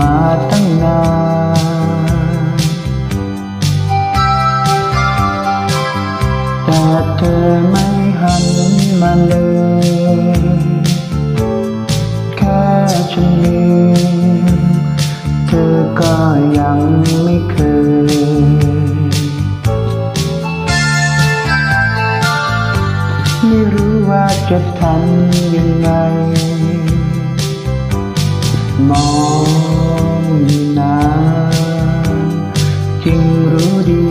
มาตั้งนานแต่เธอไม่หันมาเลยแค่ฉันมีเธอก็ยังไม่เคย ไม่รู้ว่าจะทำยังไง มองอยู่นานจึงรู้ดี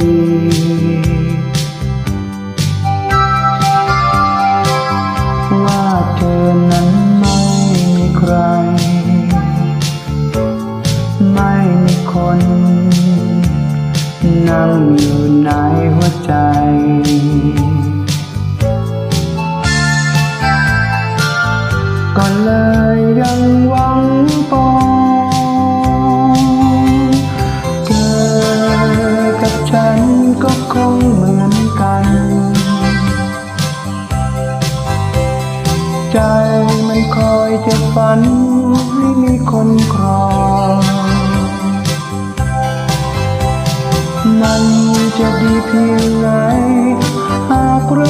ว่าเธอนั้นไม่มีใคร ไม่มีคนนั่งอยู่ในหัวใจก็เลยยังหวังปอง ก็คงเหมือนกัน ใจมันคอยจะฝันให้มีคนครอง มันจะดีเพียงไหนหากเร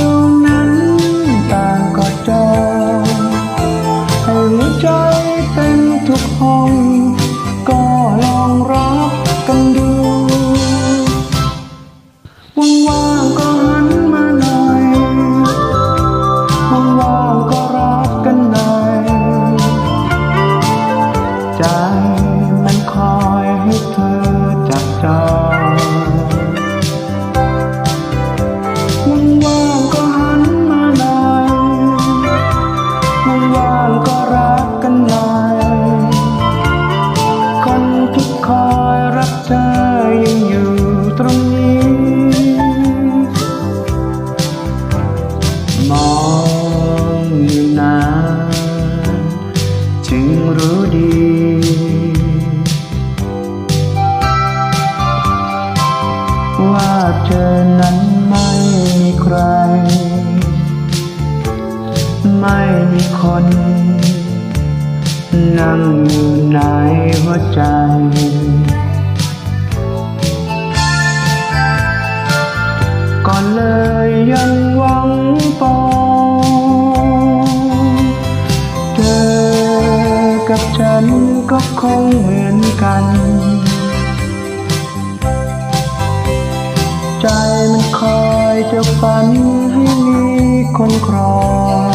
รู้ดีว่าเธอนั้นไม่มีใคร ไม่มีคน นั่งอยู่ในหัวใจ กับฉันก็คงเหมือนกัน ใจมันคอยจะฝันให้มีคนครอง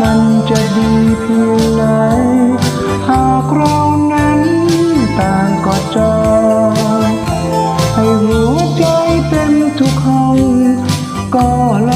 มันจะดีเพียงไหนหากเรานั้นต่างก็จองให้หัวใจเต็มทุกห้องก็ล